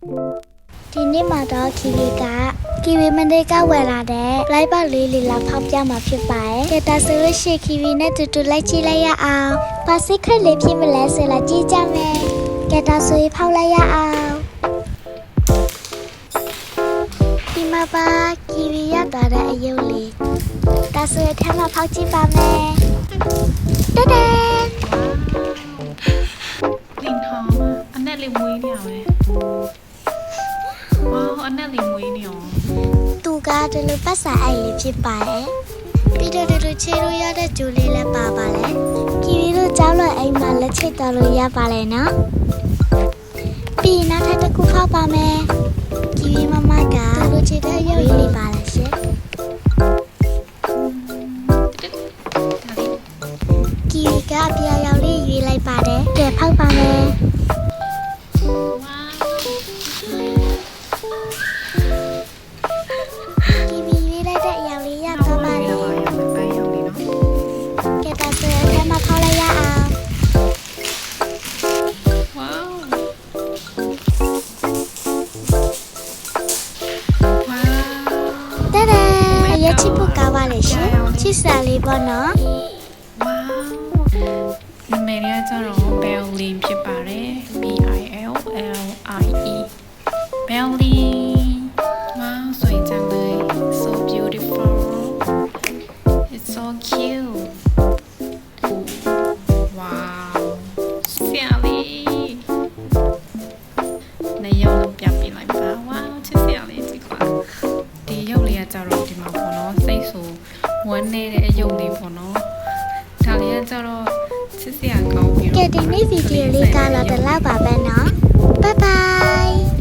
ဒီနေ့မှာတော့ခီဝီကကီဝီမန်ဒေးကဝယ်လာတဲ့လိုက်ပါလေးလေးလာဖောက်ပြမှာဖြစ်ပါတယ်။ကဲဒါဆိုလို့ရှိရင်ခီဝီနဲ့တူတူလိုက်ကြည့်လိုက်ရအောင်။ဘာစိတ်ခက်လေးဖြစ်မလဲဆိုလာကြည့်ကြမယ်။ကဲဒါဆိုရင်ဖောက်လိုက်ရအောင်။ဒီမှာပါကီဝီရသွားတဲ့အယုတ်လေး။ဒါဆိုရင်ထပ်မဖောက်ကြည့်ပါမယ်။တဒန် အနက်လေးမွေးနေအောင်သူကဒီလိုပတ်စာအိုက်လေးဖြစ်ပါတယ်။ပြီးတော့ဒီလိုခြေလို့ရတဲ့ဂျူလေးလည်းပါပါလေ။ကီဗီတို့ကြောင်းလွယ်အိမ်မှာလက်ချိတ်တော်လို့ရပါလေနော်။ပြီးနောက်ထပ်တစ်ခုဖောက်ပါမယ်။ကီဗီမမကဒီလိုခြေတဲ့ရုပ်လေးပါလေရှင်ဒါလေး။ကီဗီကအပြာရောင်လေးရွေးလိုက်ပါတယ်။ကဲဖောက်ပါမယ် ရက်ချစ်ဖို့ကောင်းပါလေရှင်။ချစ်စာလေးပေါ့နော် ဝါနာမည်ရကြတော့ Bellin ဖြစ်ပါတယ် B I L L I E Bellin ဝါสวยจังเลย so beautiful it's so cute wow ဆရာလေးနေရုပ်လုံးပြပြလိုက်ပါဝါချစ်ဆရာလေးကြည့်ကွာဒီရုပ်လေးကကြတော့ဒီ မှာပေါ့နော်စိတ်ဆိုဝမ်းနေတဲ့အယုံလေးပေါ့နော်ဒါလေးကကျတော့ချစ်စရာကောင်းပြီးတော့ကဲဒီနေ့ဗီဒီယိုလေးကတော့ဒီလောက်ပါပဲနော် bye bye